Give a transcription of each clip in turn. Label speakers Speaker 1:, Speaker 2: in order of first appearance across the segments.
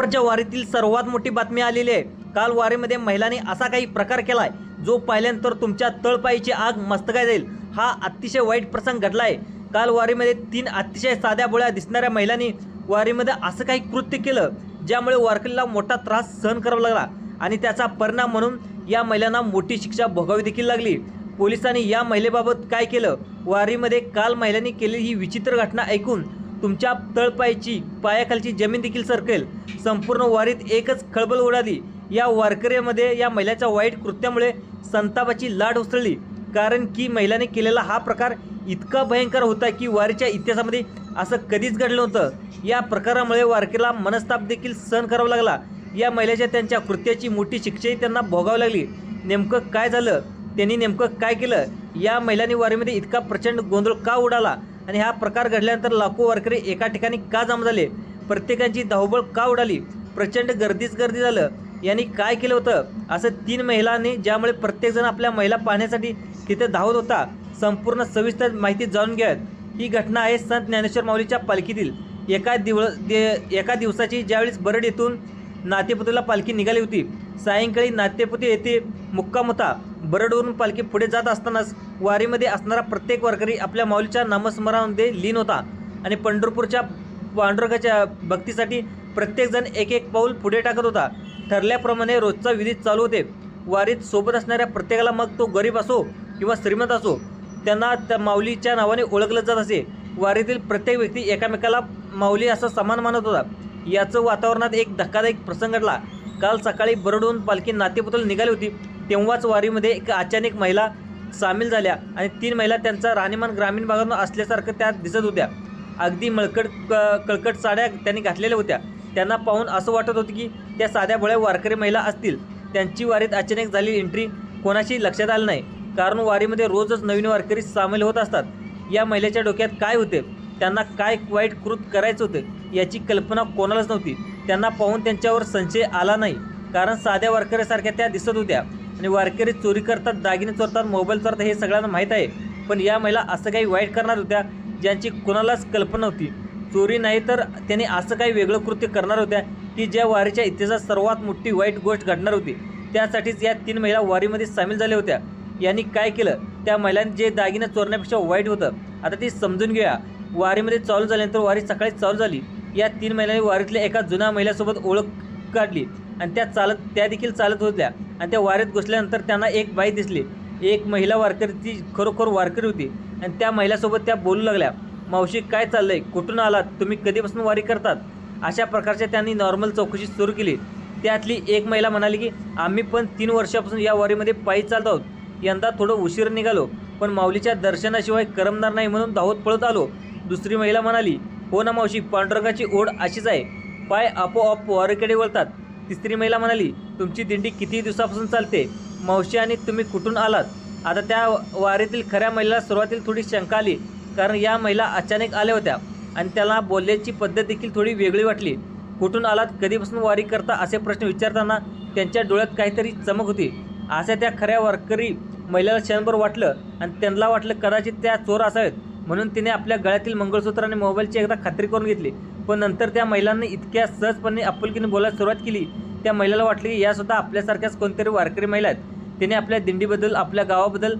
Speaker 1: वर्षभरच्या वारीतील सर्वात मोठी बातमी आलेली आहे. काल वारीमध्ये महिलांनी असा काही प्रकार केलाय जो पाहिल्यानंतर तुमच्या तळपाईची आग मस्तकाय जाईल हा अतिशय वाईट प्रसंग घडला आहे काल वारीमध्ये तीन अतिशय साध्या बोळ्या दिसणाऱ्या महिलांनी वारीमध्ये असं काही कृत्य केलं ज्यामुळे वारकरीला मोठा त्रास सहन करावा लागला आणि त्याचा परिणाम म्हणून या महिलांना मोठी शिक्षा भोगावी देखील लागली. पोलिसांनी या महिलेबाबत काय केलं? वारीमध्ये काल महिलांनी केलेली ही विचित्र घटना ऐकून तुमच्या तळपायची पायाखालची जमीन देखील सरकेल. संपूर्ण वारीत एकच खळबळ उडाली. या वारकऱ्यामध्ये या महिलाच्या वाईट कृत्यामुळे संतापाची लाट उसळली. कारण की महिलाने केलेला हा प्रकार इतका भयंकर होता की वारीच्या इतिहासामध्ये असं कधीच घडलं होतं या प्रकारामुळे वारकेला मनस्ताप देखील सहन करावा लागला. या महिलेच्या त्यांच्या कृत्याची मोठी शिक्षाही त्यांना भोगावी लागली. नेमकं काय झालं? त्यांनी नेमकं काय केलं? या महिलांनी वारीमध्ये इतका प्रचंड गोंधळ का उडाला? आणि हा प्रकार घडल्यानंतर लाखो वारकरी एका ठिकाणी का जमा झाले? प्रत्येकाची धावबळ का उडाली? प्रचंड गर्दीच गर्दी झालं. यांनी काय केलं होतं? असं तीन महिलांनी ज्यामुळे प्रत्येकजण आपल्या महिला पाहण्यासाठी तिथे धावत होता संपूर्ण सविस्तर माहिती जाणून घ्यात ही घटना आहे संत ज्ञानेश्वर माऊलीच्या पालखीतील. एका दिव दे- एका दिवसाची ज्यावेळेस बरड येथून नातेपुतीला पालखी निघाली होती. सायंकाळी नातेपुती येथे मुक्काम होता. बरडवरून पालखी पुढे जात असतानाच वारीमध्ये असणारा प्रत्येक वारकरी आपल्या माऊलीच्या नामस्मरणामध्ये लीन होता. आणि पंढरपूरच्या पांडुरंगाच्या भक्तीसाठी प्रत्येकजण एक एक पाऊल पुढे टाकत होता. ठरल्याप्रमाणे रोजचा विधी चालू होते. वारीत सोबत असणाऱ्या प्रत्येकाला मग तो गरीब असो किंवा श्रीमंत असो त्यांना त्या माऊलीच्या नावाने ओळखलं जात असे. वारीतील प्रत्येक व्यक्ती एकामेकाला माऊली असं समान मानत होता. याचं वातावरणात एक धक्कादायक प्रसंग घडला. काल सकाळी बरडून पालखी नातेपुतल निघाली होती. तेव्हाच वारीमध्ये एक अचानक महिला सामील झाल्या आणि तीन महिला त्यांचा राहणीमान ग्रामीण भागातून असल्यासारखं त्यात दिसत होत्या. अगदी मळकट क- कळकट साड्या त्यांनी घातलेल्या होत्या. त्यांना पाहून असं वाटत होतं की त्या साध्या भोळ्या वारकरी महिला असतील. त्यांची वारीत अचानक झालेली एंट्री कोणाशी लक्षात आलं नाही. कारण वारीमध्ये रोजच नवीन वारकरी सामील होत असतात. या महिलेच्या डोक्यात काय होते? त्यांना काय वाईट कृत करायचं होतं? याची कल्पना कोणालाच नव्हती. त्यांना पाहून त्यांच्यावर संशय आला नाही. कारण साध्या वारकऱ्यासारख्या त्या दिसत होत्या. आणि वारकरी चोरी करतात दागिने चोरतात मोबाईल चोरतात हे सगळ्यांना माहीत आहे. पण या महिला असं काही वाईट करणार होत्या ज्यांची कोणालाच कल्पना नव्हती. चोरी नाही तर त्याने असं काही वेगळं कृत्य करणार होत्या की ज्या वारीच्या इतिहासात सर्वात मोठी वाईट गोष्ट घडणार होती. त्यासाठीच या तीन महिला वारीमध्ये सामील झाल्या होत्या. यांनी काय केलं? त्या महिलांनी जे दागिने चोरण्यापेक्षा वाईट होतं आता ती समजून घेऊया वारीमध्ये चालू झाल्यानंतर वारी सकाळी चालू झाली. या तीन महिलांनी वारीतल्या एका जुन्या महिलासोबत ओळख काढली. आणि त्या चालत त्या देखील चालत होत्या. आणि त्या वाऱ्यात घुसल्यानंतर त्यांना एक बाई दिसली. एक महिला वारकरी ती खरोखर वारकरी होती. आणि त्या महिलासोबत त्या बोलू लागल्या मावशी काय चाललं आहे कुठून आलात? तुम्ही कधीपासून वारी करतात? अशा प्रकारच्या त्यांनी नॉर्मल चौकशी सुरू केली. त्यातली एक महिला म्हणाली की आम्ही पण तीन वर्षापासून या वारीमध्ये पायी चालत आहोत. यंदा थोडं उशीर निघालो पण माऊलीच्या दर्शनाशिवाय करमणार नाही म्हणून धावत पळत आलो. दुसरी महिला म्हणाली हो ना मावशी पांडुरंगाची ओढ अशीच आहे. पाय आपोआप वारीकडे वळतात. तिसरी महिला म्हणाली तुमची दिंडी किती दिवसापासून चालते? मावशी आणि तुम्ही कुठून आलात? आता त्या वारीतील खऱ्या महिलेला सुरुवातीला थोडी शंका आली कारण या महिला अचानक आल्या होत्या आणि त्याला बोलण्याची पद्धत देखील थोडी वेगळी वाटली. कुठून आलात कधीपासून वारी करता? असे प्रश्न विचारताना त्यांच्या डोळ्यात काहीतरी चमक होती. असे त्या खऱ्या वारकरी महिलेला क्षणभर वाटलं आणि त्यांना वाटलं कदाचित त्या चोर असावेत. म्हणून तिने आपल्या गळ्यातील मंगळसूत्र आणि मोबाईलची एकदा खात्री करून घेतली. पण नंतर त्या महिलांनी इतक्या सहजपणे आपुलकीने बोलायला सुरुवात केली. त्या महिलेला वाटली की या सुद्धा आपल्यासारख्याच कोणतरी वारकरी महिला आहेत. तिने आपल्या दिंडीबद्दल आपल्या गावाबद्दल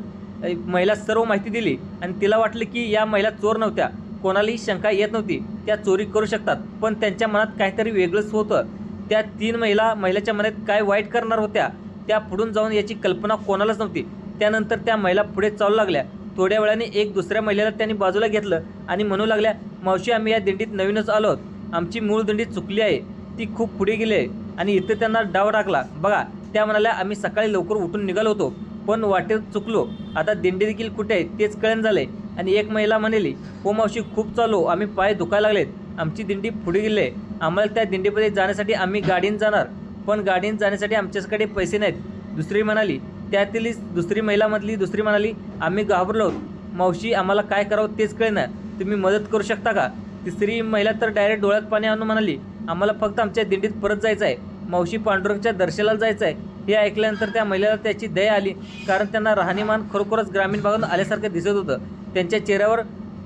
Speaker 1: महिला सर्व माहिती दिली आणि तिला वाटलं की या महिला चोर नव्हत्या. कोणालाही शंका येत नव्हती. त्या चोरी करू शकतात. पण त्यांच्या मनात काहीतरी वेगळंच होतं. त्या तीन महिला महिलाच्या मनात काय वाईट करणार होत्या? त्या पुढून जाऊन याची कल्पना कोणालाच नव्हती. त्यानंतर त्या महिला पुढे चालू लागल्या. थोड्या वेळाने एक दुसऱ्या महिलेला त्यांनी बाजूला घेतलं आणि म्हणू लागल्या मावशी आम्ही या दिंडीत नवीनच आलो आहोत आमची मूळ दिंडी चुकली आहे. ती खूप पुढे गेली आहे. आणि इथे त्यांना डाव टाकला. बघा त्या म्हणाल्या आम्ही सकाळी लवकर उठून निघालो होतो पण वाटेत चुकलो. आता दिंडी देखील कुठे आहे तेच कळण झालंय. आणि एक महिला म्हणाली हो मावशी खूप चालू आम्ही पाय दुखायला लागलेत. आमची दिंडी पुढे गेली आहे. आम्हाला त्या दिंडीमध्ये जाण्यासाठी आम्ही गाडीने जाणार पण गाडीने जाण्यासाठी आमच्याकडे पैसे नाहीत. दुसरी म्हणाली त्यातीलच दुसरी महिलामधली दुसरी म्हणाली आम्ही घाबरलो. मावशी आम्हाला काय करावं तेच कळेना. तुम्ही मदत करू शकता का? तिसरी महिला तर डायरेक्ट डोळ्यात पाणी आणून म्हणाली आम्हाला फक्त आमच्या दिंडीत परत जायचं आहे मावशी पांडुरंगच्या दर्शनाला जायचं आहे हे ऐकल्यानंतर त्या महिलेला त्याची दया आली कारण त्यांना राहणीमान खरोखरच ग्रामीण भागातून आल्यासारखं दिसत होतं. त्यांच्या चेहऱ्यावर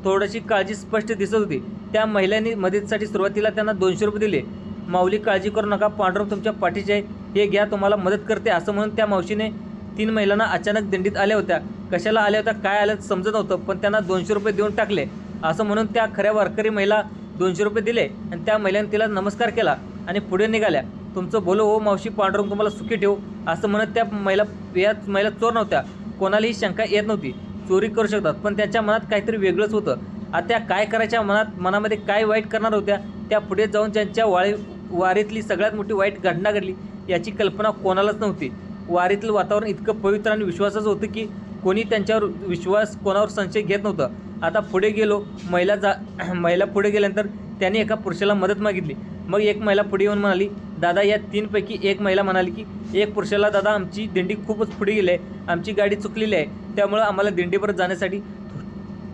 Speaker 1: थोडीशी काळजी स्पष्ट दिसत होती. त्या महिलांनी मदतीसाठी सुरुवातीला त्यांना दोनशे रुपये दिले. माऊली काळजी करू नका. पांडुरंग तुमच्या पाठीचे आहे. हे घ्या तुम्हाला मदत करते असं म्हणून त्या मावशीने तीन महिलांना अचानक दिंडीत आल्या होत्या. कशाला आल्या होत्या काय आल्या समजत नव्हतं पण त्यांना दोनशे रुपये देऊन टाकले. असं म्हणून त्या खऱ्या वारकरी महिला दोनशे रुपये दिले आणि त्या महिलांनी तिला नमस्कार केला आणि पुढे निघाल्या. तुमचं बोलो हो मावशी पांडुरंग तुम्हाला सुखी ठेवू असं म्हणत त्या महिला या महिला चोर नव्हत्या. कोणालाही शंका येत नव्हती. चोरी करू शकतात पण त्याच्या मनात काहीतरी वेगळंच होतं. आता त्या काय करायच्या मनात मनामध्ये काय वाईट करणार होत्या त्या पुढे जाऊन त्यांच्या वाळी वारीतली सगळ्यात मोठी वाईट घटना घडली याची कल्पना कोणालाच नव्हती. वारीतलं वातावरण इतकं पवित्र आणि विश्वासाचं होतं की कोणी त्यांच्यावर विश्वास कोणावर संशय घेत नव्हता. आता पुढे गेलो महिला जा महिला पुढे गेल्यानंतर त्याने एका पुरुषाला मदत मागितली. मग एक महिला पुढे येऊन म्हणाली दादा या तीनपैकी एक महिला म्हणाली की एक पुरुषाला दादा आमची दिंडी खूपच पुढे गेली आहे. आमची गाडी चुकलेली आहे. त्यामुळं आम्हाला दिंडीवर जाण्यासाठी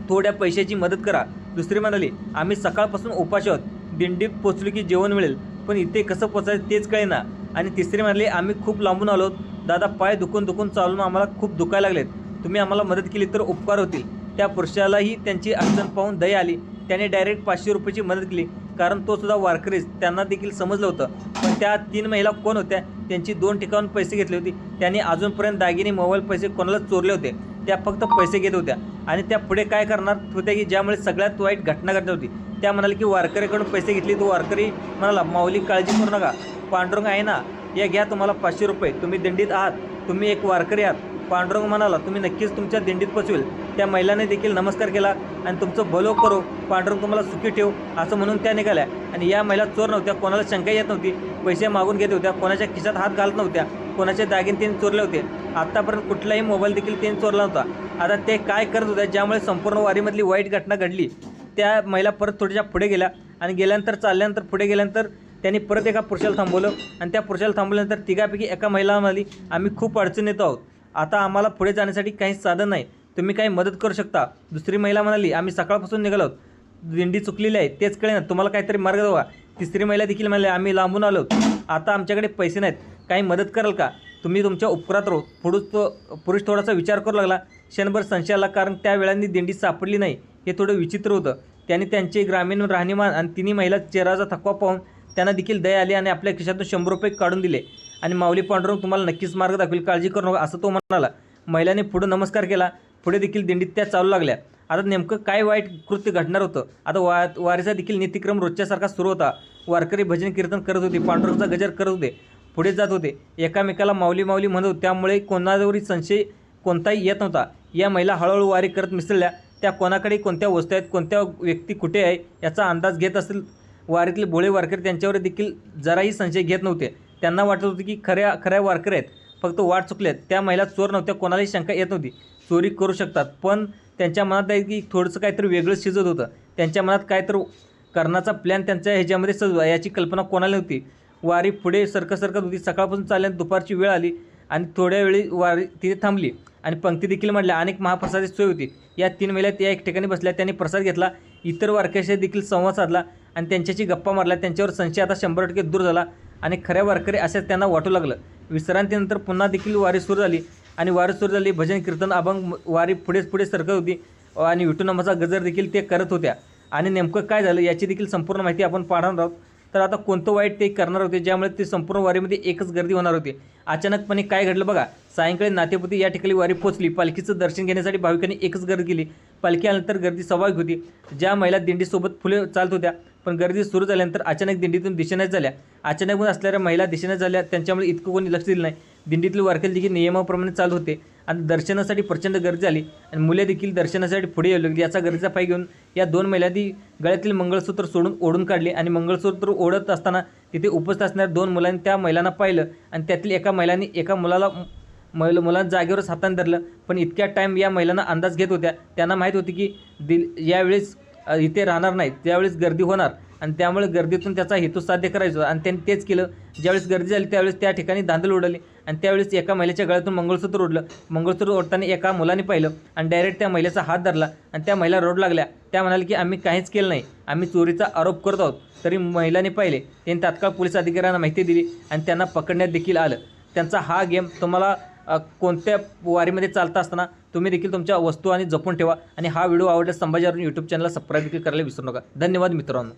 Speaker 1: थोड्या पैशाची मदत करा. दुसरी म्हणाली आम्ही सकाळपासून उपाशी आहोत. दिंडीत पोचलो की जेवण मिळेल. पण इथे कसं पोचायचं तेच कळेना. आणि तिसरी म्हणाली आम्ही खूप लांबून आलो दादा पाय दुखून दुखून चालून आम्हाला खूप दुखायला लागलेत. तुम्ही आम्हाला मदत केली तर उपकार होतील. त्या पुरुषालाही त्यांची अडचण पाहून दया आली. त्याने डायरेक्ट पाचशे रुपयाची मदत केली. कारण तो सुद्धा वारकरीच. त्यांना देखील समजलं होतं. पण त्या तीन महिला कोण होत्या? त्यांची दोन ठिकाणून पैसे घेतले होते. त्यांनी अजूनपर्यंत दागिने मोबाईल पैसे कोणालाच चोरले होते. त्या फक्त पैसे घेत होत्या. आणि त्या पुढे काय करणार? होत्या की ज्यामुळे सगळ्यात वाईट घटना घडली होती. त्या म्हणाले की वारकरीकडून पैसे घेतले. तो वारकरी म्हणाला माऊली काळजी करू नका. पांडुरंग आहे ना या घ्या तुम्हाला पाचशे रुपये. तुम्ही दिंडीत आहात तुम्ही एक वारकरी आहात. पांडुरंग म्हणाला तुम्ही नक्कीच तुमच्या दिंडीत पोचवेल त्या महिलाने देखील नमस्कार केला आणि तुमचं भलो करो. पांडुरंग तुम्हाला सुखी ठेव असं म्हणून त्या निघाल्या. आणि या महिला चोर नव्हत्या कोणाला शंका येत नव्हती. पैसे मागून घेत होत्या कोणाच्या खिशात हात घालत नव्हत्या कोणाचे दागिने त्यांनी चोरले होते. आत्तापर्यंत कुठलाही मोबाईल देखील त्यांनी चोरला नव्हता. आता ते काय करत होत्या ज्यामुळे संपूर्ण वारीमधली वाईट घटना घडली. त्या महिला परत थोड्याशा पुढे गेल्या आणि गेल्यानंतर चालल्यानंतर पुढे गेल्यानंतर त्यांनी परत एका पुरुषाला थांबवलं आणि त्या पुरुषाला थांबवल्यानंतर तिघापैकी एका महिला म्हणाली आम्ही खूप अडचण येतो आहोत. आता आम्हाला पुढे जाण्यासाठी काहीच साधन नाही. तुम्ही काही मदत करू शकता. दुसरी महिला म्हणाली आम्ही सकाळपासून निघालो आहोत. दिंडी चुकलेली आहे. तेच कळे ना तुम्हाला काहीतरी मार्ग द्यावा तिसरी महिला देखील म्हणाली आम्ही लांबून आलो आता आमच्याकडे पैसे नाहीत. काही मदत कराल का? तुम्ही तुमच्या उपकारात राहू. पुढूच तो पुरुष थोडासा विचार करू लागला. क्षणभर संशय आला कारण त्या वेळांनी दिंडी सापडली नाही हे थोडं विचित्र होतं. त्याने त्यांचे ग्रामीण राहणीमान आणि तिन्ही महिला चेहराचा थकवा पाहून त्यांना देखील दया आली आणि आपल्या खिशातून शंभर रुपये काढून दिले. आणि माऊली पांडुरंग तुम्हाला नक्कीच मार्ग दाखवेल. काळजी करू नका असं तो म्हणाला. महिलाने पुढे नमस्कार केला. पुढे देखील दिंडीत त्या चालू लागल्या. आता नेमकं काय वाईट कृत्य घडणार होतं? आता वा वारीचा देखील नीतिक्रम रोजच्यासारखा सुरू होता. वारकरी भजन कीर्तन करत होते. पांडुरंगचा गजर करत होते. पुढे जात होते. एकामेकाला माऊली माऊली म्हणत होते. त्यामुळे कोणावरही संशय कोणताही येत नव्हता. या महिला हळूहळू वारी करत मिसळल्या. त्या कोणाकडे कोणत्या वस्तू आहेत कोणत्या व्यक्ती कुठे आहे याचा अंदाज घेत असतील वारीतील भोळे वारकरी त्यांच्यावर देखील जराही संशय घेत नव्हते. त्यांना वाटत होते की खऱ्या खऱ्या वारकरी आहेत. फक्त वाट चुकल्यात त्या महिला चोर नव्हत्या. कोणालाही शंका येत नव्हती. चोरी करू शकतात. पण त्यांच्या मनात आहे की थोडंसं काहीतरी वेगळं शिजत होतं. त्यांच्या मनात काहीतरी करण्याचा प्लॅन त्यांच्या ह्याच्यामध्ये सजवा याची कल्पना कोणाला नव्हती. वारी पुढे सरकत सरकत होती. सकाळपासून चालल्याने दुपारची वेळ आली आणि थोड्या वेळी वारी तिथे थांबली आणि पंक्ती देखील म्हटल्या. अनेक महाप्रसादाची सोय होती. या तीन महिला त्या एक ठिकाणी बसल्या. त्यांनी प्रसाद घेतला. इतर वारकऱ्याशी देखील संवाद साधला. आणि त्यांच्याशी गप्पा मारल्या त्यांच्यावर संशय आता शंभर टक्के दूर झाला आणि खऱ्या वारकरी असेच त्यांना वाटू लागलं. विश्रांतीनंतर पुन्हा देखील वारी सुरू झाली आणि वारी सुरू झाली भजन कीर्तन अभंग वारी पुढेच पुढे सरकत होती आणि विठुनामाचा गजर देखील ते करत होत्या. आणि नेमकं काय झालं याची देखील संपूर्ण माहिती आपण पाहणार आहोत. तर आता कोणतं वाईट ते करणार होते ज्यामुळे ते संपूर्ण वारीमध्ये एकच गर्दी होणार होती? अचानकपणे काय घडलं बघा. सायंकाळी नातेपुती या ठिकाणी वारी पोचली पालखीचं दर्शन घेण्यासाठी भाविकांनी एकच गर्दी केली. पालखी आल्यानंतर गर्दी स्वाभाविक होती. ज्या महिला दिंडीसोबत फुले चालत होत्या पण गर्दी सुरू झाल्यानंतर अचानक दिंडीतून दिशेनेच झाल्या. अचानक असणाऱ्या महिला दिशेने झाल्या. त्यांच्यामुळे इतकं कोणी लक्ष दिलं नाही. दिंडीतील वारकरी देखील नियमाप्रमाणे चालू होते. आणि दर्शनासाठी प्रचंड गर्दी झाली. आणि मुले देखील दर्शनासाठी पुढे येऊ लागली याचा गर्दीचा पाय घेऊन या दोन महिलांनी गळ्यातील मंगळसूत्र सोडून ओढून काढले. आणि मंगळसूत्र ओढत असताना तिथे उपस्थित असणाऱ्या दोन मुलांनी त्या महिलांना पाहिलं. आणि त्यातील एका महिलांनी एका मुलाला महिल मुलांना जागेवरच हाताने धरलं. पण इतक्या टाईम या महिलांना अंदाज घेत होत्या. त्यांना माहीत होती की दिल यावेळेस इथे राहणार नाहीत. त्यावेळेस गर्दी होणार आणि त्यामुळे गर्दीतून त्याचा हेतू साध्य करायचा आणि त्यांनी तेच केलं. ज्यावेळेस गर्दी झाली त्यावेळेस त्या ठिकाणी धांदल उडवली. आणि त्यावेळेस एका महिलेच्या गळ्यातून मंगळसूत्र उडलं. मंगळसूत्र ओढताना एका मुलाने पाहिलं आणि डायरेक्ट त्या महिलेचा हात धरला आणि त्या महिला रोड लागल्या. त्या म्हणाल्या की आम्ही काहीच केलं नाही. आम्ही चोरीचा आरोप करत आहोत. तरी महिलाने पाहिले. त्यांनी तात्काळ पोलीस अधिकाऱ्यांना माहिती दिली आणि त्यांना पकडण्यात देखील आलं. त्यांचा हा गेम तुम्हाला कोणत्या वारीमध्ये चालता असताना तुम्ही देखील तुमच्या वस्तू आणि जपून ठेवा. आणि हा व्हिडिओ आवडल्यास संभाजीवरून यूट्यूब चॅनलला सबस्क्राईब देखील करायला विसरू नका. धन्यवाद मित्रांनो.